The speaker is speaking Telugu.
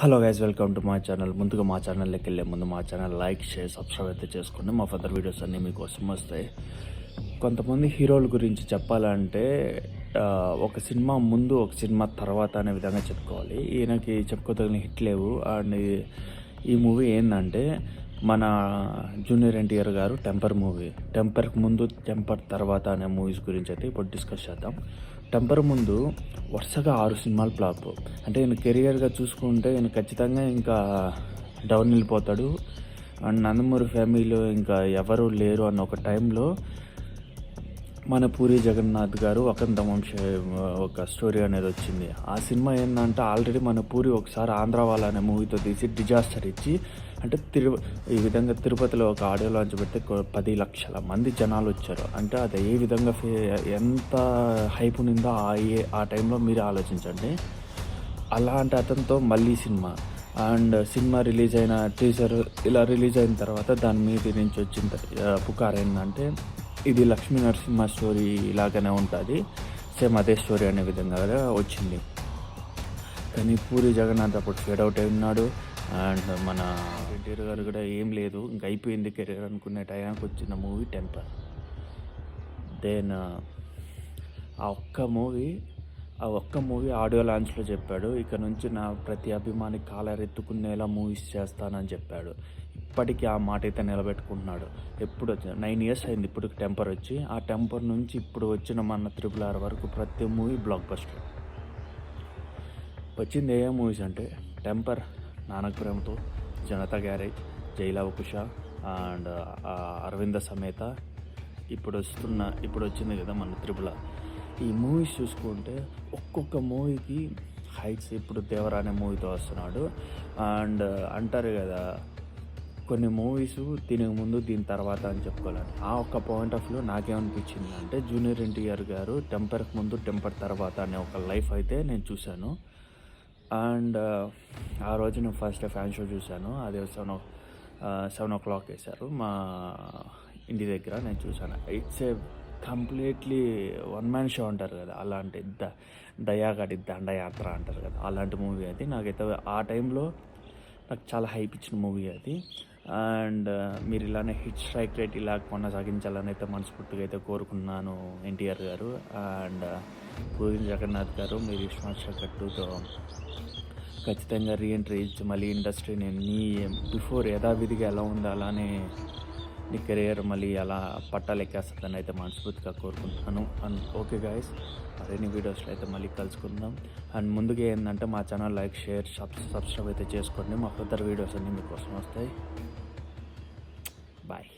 హలో గైస్ వెల్కమ్ టు మా ఛానల్ ముందుగా మా ఛానల్లోకి వెళ్ళే ముందు మా ఛానల్ లైక్ షేర్ సబ్స్క్రైబ్ అయితే చేసుకోండి. మా ఫర్దర్ వీడియోస్ అన్నీ మీకోసం వస్తాయి. కొంతమంది హీరోల గురించి చెప్పాలంటే uh, ఒక సినిమా ముందు ఒక సినిమా తర్వాత అనే విధంగా చెప్పుకోవాలి. ఈయనకి చెప్పుకోదగిన హిట్ లేవు. అండ్ ఈ మూవీ ఏంటంటే మన జూనియర్ ఎన్టీఆర్ గారు టెంపర్ మూవీ. టెంపర్కి ముందు టెంపర్ తర్వాత అనే మూవీస్ గురించి అయితే ఇప్పుడు డిస్కస్ చేద్దాం. టెంపర్ ముందు వరుసగా ఆరు సినిమాలు ఫ్లాప్. అంటే ఈయన కెరియర్గా చూసుకుంటే ఈయన ఖచ్చితంగా ఇంకా డౌన్ వెళ్ళిపోతాడు. అండ్ నందమూరి ఫ్యామిలీలో ఇంకా ఎవరు లేరు అన్న ఒక టైంలో మన పూరి జగన్నాథ్ గారు వకంత వంశ ఒక స్టోరీ అనేది వచ్చింది. ఆ సినిమా ఏంటంటే ఆల్రెడీ మన పూరి ఒకసారి ఆంధ్ర వాళ్ళ అనే మూవీతో తీసి డిజాస్టర్ ఇచ్చి అంటే తిరు ఈ విధంగా తిరుపతిలో ఒక ఆడియో లాంచ్ పెడితే పది లక్షల మంది జనాలు వచ్చారు. అంటే అది ఏ విధంగా ఫే- ఎంత హైప్ ఉండిందో ఆ ఏ ఆ టైంలో మీరు ఆలోచించండి. అలాంటి అతనితో మళ్ళీ సినిమా. అండ్ సినిమా రిలీజ్ అయిన టీజర్ ఇలా రిలీజ్ అయిన తర్వాత దాని మీద నుంచి వచ్చిన త- పుకార్ ఏంటంటే ఇది లక్ష్మీ నరసింహ స్టోరీ ఇలాగనే ఉంటుంది. సేమ్ అదే స్టోరీ అనే విధంగా వచ్చింది. కానీ పూరి జగన్నాథ్ అప్పుడు ఫేడ్ అవుట్ అయి ఉన్నాడు. అండ్ మన ఎన్టీఆర్ గారు కూడా ఏం లేదు. ఇంకా అయిపోయింది కెరీర్ అనుకునే టైంకి వచ్చిన మూవీ టెంపర్. దెన్ ఆ ఒక్క మూవీ ఆ ఒక్క మూవీ ఆడియో లాంచ్లో చెప్పాడు. ఇక నుంచి నా ప్రతి అభిమాని కాలరెత్తుకునేలా మూవీస్ చేస్తానని చెప్పాడు. ఇప్పటికీ ఆ మాట అయితే నిలబెట్టుకుంటున్నాడు. ఎప్పుడు వచ్చి నైన్ ఇయర్స్ అయింది ఇప్పుడు టెంపర్ వచ్చి. ఆ టెంపర్ నుంచి ఇప్పుడు వచ్చిన మన త్రిపుల్ ఆర్ వరకు ప్రతి మూవీ బ్లాక్ బస్టర్ వచ్చింది ఏ మూవీస్ అంటే టెంపర్ నానక్ ప్రేమతో జనతా గ్యారేజ్ జైలవకుశ అండ్ అరవింద సమేత. ఇప్పుడు వస్తున్న ఇప్పుడు వచ్చింది కదా మన త్రిపుల ఈ మూవీస్ చూసుకుంటే ఒక్కొక్క మూవీకి హైట్స్ ఇప్పుడు దేవరా అనే మూవీతో వస్తున్నాడు. అండ్ అంటారు కదా కొన్ని మూవీస్ దీనికి ముందు దీని తర్వాత అని చెప్పుకోవాలని ఆ ఒక్క పాయింట్ ఆఫ్ వ్యూ నాకేమనిపించింది అంటే జూనియర్ ఎన్టీఆర్ గారు టెంపర్కి ముందు టెంపర్ తర్వాత అనే ఒక లైఫ్ అయితే నేను చూశాను. అండ్ ఆ రోజు నేను ఫస్ట్ ఫ్యాన్ షో చూశాను. అది seven o seven o'clock వేశారు. మా ఇంటి దగ్గర నేను చూశాను. It's a completely one man show అంటారు కదా అలాంటి ద దయాగడి దండయాత్ర అంటారు కదా అలాంటి మూవీ అది. నాకైతే ఆ టైంలో నాకు చాలా హైప్ ఇచ్చిన మూవీ అది. అండ్ మీరు ఇలానే హిట్ స్ట్రైక్ రేట్ ఇలా కొనసాగించాలని అయితే మనస్ఫూర్తిగా అయితే కోరుకున్నాను ఎన్టీఆర్ గారు. అండ్ పూరి జగన్నాథ్ గారు మీరు ఇష్టమొచ్చినట్టుతో ఖచ్చితంగా రీఎంట్రీ ఇచ్చి మళ్ళీ ఇండస్ట్రీని నీ బిఫోర్ యథావిధిగా ఎలా ఉందో అలానే నీ కెరియర్ మళ్ళీ అలా పట్టాలెక్కేస్తుందని అయితే మనస్ఫూర్తిగా కోరుకుంటున్నాను. అండ్ ఓకే గాయస్ మరిన్ని వీడియోస్లో అయితే మళ్ళీ కలుసుకుందాం. అండ్ ముందుగా ఏంటంటే మా channel like share sub subscribe అయితే చేసుకోండి. మా ఫర్దర్ వీడియోస్ అన్నీ మీకోసం వస్తాయి. బాయ్.